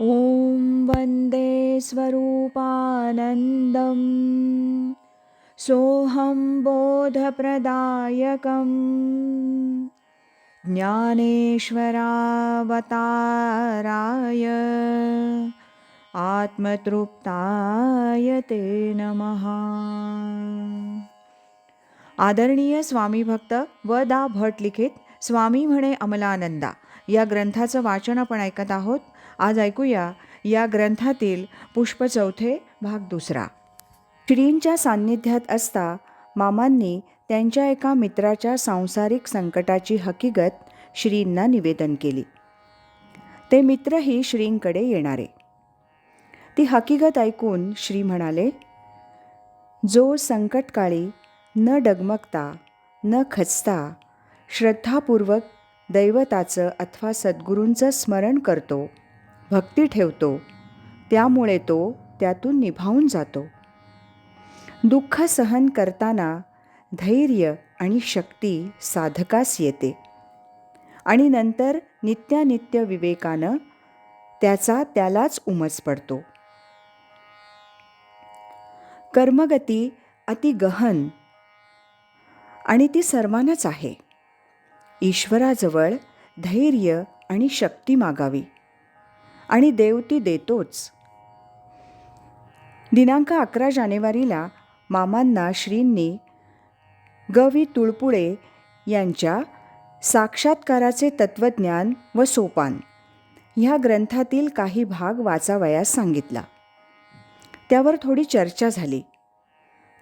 ॐ वन्दे स्वरूपानन्दं सोऽहं बोधप्रदायकं ज्ञानेश्वरावताराय आत्मतृप्ताय ते नमः। आदरणीय स्वामी भक्त व दा भट लिखित स्वामी म्हणे अमलानंदा या ग्रंथाचं वाचन आपण ऐकत आहोत. आज ऐकूया या ग्रंथातील पुष्प चौथे भाग दुसरा. श्रींच्या सान्निध्यात असता मामांनी त्यांच्या एका मित्राच्या सांसारिक संकटाची हकीकत श्रींना निवेदन केली. ते मित्रही श्रींकडे येणारे. ती हकीकत ऐकून श्री म्हणाले जो संकटकाळी न डगमगता न खचता श्रद्धापूर्वक दैवताचं अथवा सद्गुरूंचं स्मरण करतो भक्ती ठेवतो. त्यामुळे तो त्यातून निभावून जातो. दुःख सहन करताना धैर्य आणि शक्ती साधकास येते. आणि नंतर नित्यानित्य विवेकानं त्याचा त्यालाच उमज पडतो. कर्मगती अति गहन आणि ती सर्वांनाच आहे. ईश्वराजवळ धैर्य आणि शक्ती मागावी. आणि देव ती देतोच. दिनांक अकरा जानेवारीला मामांना श्रींनी ग वि तुळपुळे यांच्या साक्षात्काराचे तत्त्वज्ञान व सोपान ह्या ग्रंथातील काही भाग वाचावयास सांगितला. त्यावर थोडी चर्चा झाली.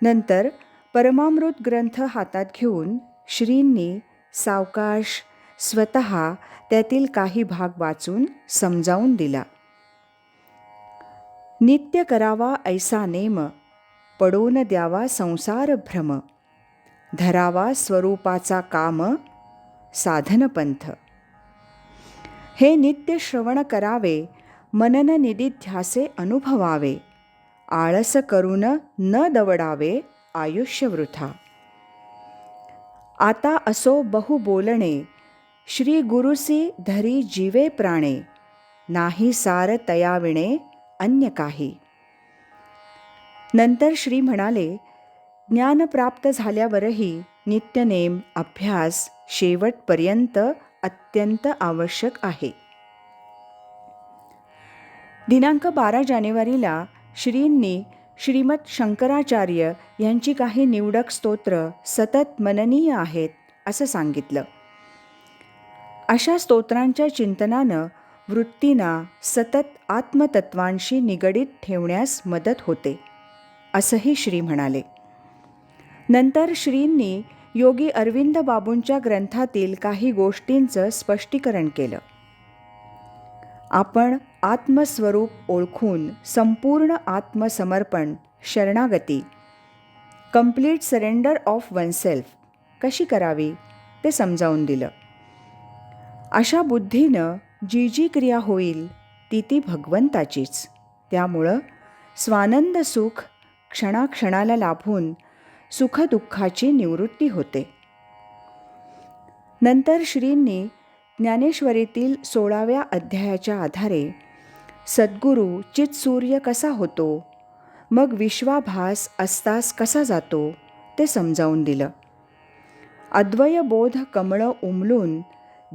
नंतर परमामृत ग्रंथ हातात घेऊन श्रींनी सावकाश स्वत त्यातील काही भाग वाचून समजावून दिला. नित्य करावा ऐसा नेम पडोन द्यावा संसार भ्रम धरावा स्वरूपाचा काम साधनपंथ हे नित्य श्रवण करावे मनन निदिध्यासे अनुभवावे आळस करून न दवडावे आयुष्यवृथा. आता असो बहु बोलणे श्री गुरुसी धरी जीवे प्राणे नाही सार तयाविणे अन्य काही. नंतर श्री म्हणाले ज्ञान प्राप्त झाल्यावरही नित्यनेम अभ्यास शेवटपर्यंत अत्यंत आवश्यक आहे. दिनांक बारा जानेवारीला श्रींनी श्रीमद शंकराचार्य यांची काही निवडक स्तोत्र सतत मननीय आहेत असं सांगितलं. अशा स्तोत्रांच्या चिंतनानं वृत्तींना सतत आत्मतत्वांशी निगडीत ठेवण्यास मदत होते असंही श्री म्हणाले. नंतर श्रींनी योगी अरविंद बाबूंच्या ग्रंथातील काही गोष्टींचं स्पष्टीकरण केलं. आपण आत्मस्वरूप ओळखून संपूर्ण आत्मसमर्पण शरणागती कंप्लीट सरेंडर ऑफ वनसेल्फ कशी करावी ते समजावून दिलं. अशा बुद्धीनं जी जी क्रिया होईल ती ती भगवंताचीच. त्यामुळं स्वानंद सुख क्षणाक्षणाला लाभून सुखदुःखाची निवृत्ती होते. नंतर श्रींनी ज्ञानेश्वरीतील सोळाव्या अध्यायाच्या आधारे सद्गुरू चितसूर्य कसा होतो मग विश्वाभास अस्तास कसा जातो ते समजावून दिलं. अद्वयबोध कमळं उमलून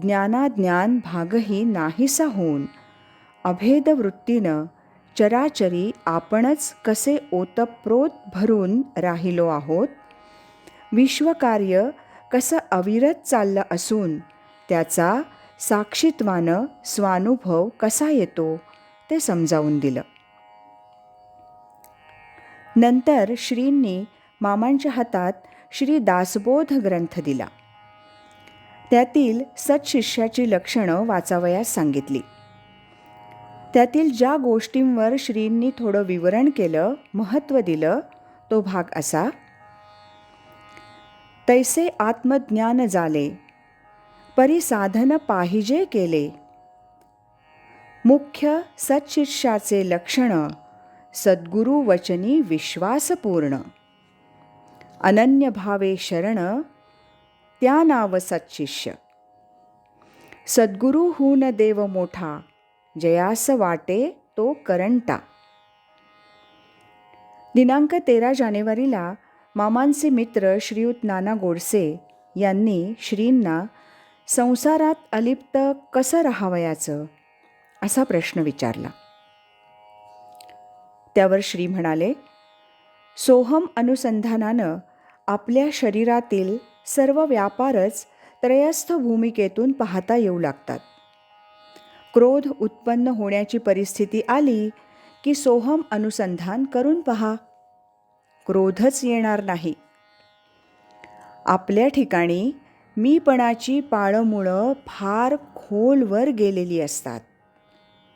ज्ञानाज्ञान भागही नाहीसा होऊन. अभेद वृत्तीनं चराचरी आपणच कसे ओतप्रोत भरून राहिलो आहोत? विश्वकार्य कसं अविरत चाललं असून त्याचा साक्षीत्वानं स्वानुभव कसा येतो ते समजावून दिलं. नंतर श्रींनी मामांच्या हातात श्री दासबोध ग्रंथ दिला. त्यातील सत्शिष्याची लक्षणं वाचावयास सांगितली. त्यातील ज्या गोष्टींवर श्रींनी थोडं विवरण केलं महत्त्व दिलं तो भाग असा. तैसे आत्मज्ञान झाले परिसाधन पाहिजे केले. मुख्य सत्शिष्याचे लक्षण सद्गुरु वचनी विश्वासपूर्ण. अनन्य भावे शरण त्या नाव सत्शिष्य सद्गुरू हून देव मोठा जयास वाटे तो करंटा। दिनांक तेरा जानेवारीला मामांचे मित्र श्रीयुत नाना गोडसे यांनी श्रींना संसारात अलिप्त कसं राहावयाचं? असा प्रश्न विचारला. त्यावर श्री म्हणाले सोहम अनुसंधानानं आपल्या शरीरातील सर्व व्यापारच त्रयस्थ भूमिकेतून पाहता येऊ लागतात. क्रोध उत्पन्न होण्याची परिस्थिती आली की सोहम अनुसंधान करून पहा. क्रोधच येणार नाही. आपल्या ठिकाणी मीपणाची पाळमुळं फार खोलवर गेलेली असतात.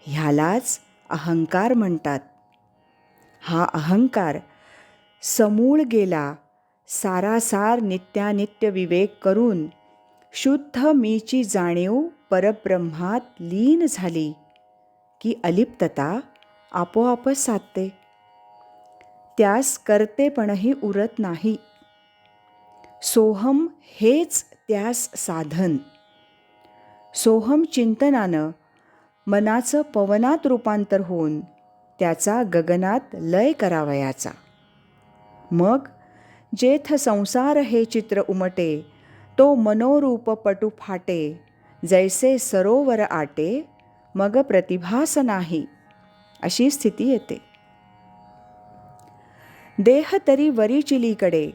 ह्यालाच अहंकार म्हणतात. हा अहंकार समूळ गेला सारासार नित्यानित्य विवेक करून शुद्ध मीची जाणीव परब्रह्मात लीन झाली की अलिप्तता आपोआपच साधते. त्यास करतेपणही उरत नाही. सोहम हेच त्यास साधन. सोहम चिंतनानं मनाचं पवनात रूपांतर होऊन त्याचा गगनात लय करावयाचा. मग जेथ संसार हे चित्र उमटे तो मनोरूप पटू फाटे. जैसे सरोवर आटे मग प्रतिभास नाही. अशी स्थिती येते. देह तरी वरी चिलीकडे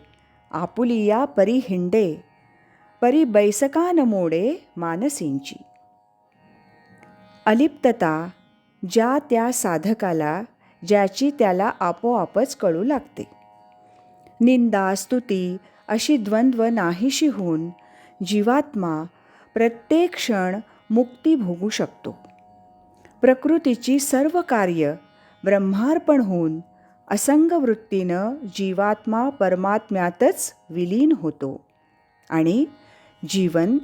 आपुलिया परी हिंडे. परी बैसकान मोडे मानसींची. अलिप्तता ज्या त्या साधकाला ज्याची त्याला आपोआपच कळू लागते. निंदा स्तुती अशी द्वंद्व नाहीशी होऊन जीवात्मा प्रत्येक क्षण मुक्ती भोगू शकतो. प्रकृतीची सर्व कार्य ब्रह्मार्पण होऊन असंग वृत्तीनं जीवात्मा परमात्म्यातच विलीन होतो आणि जीवन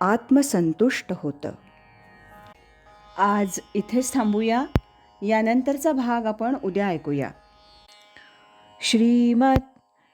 आत्मसंतुष्ट होतं. आज इथेच थांबूया. यानंतरचा भाग आपण उद्या ऐकूया. श्रीमद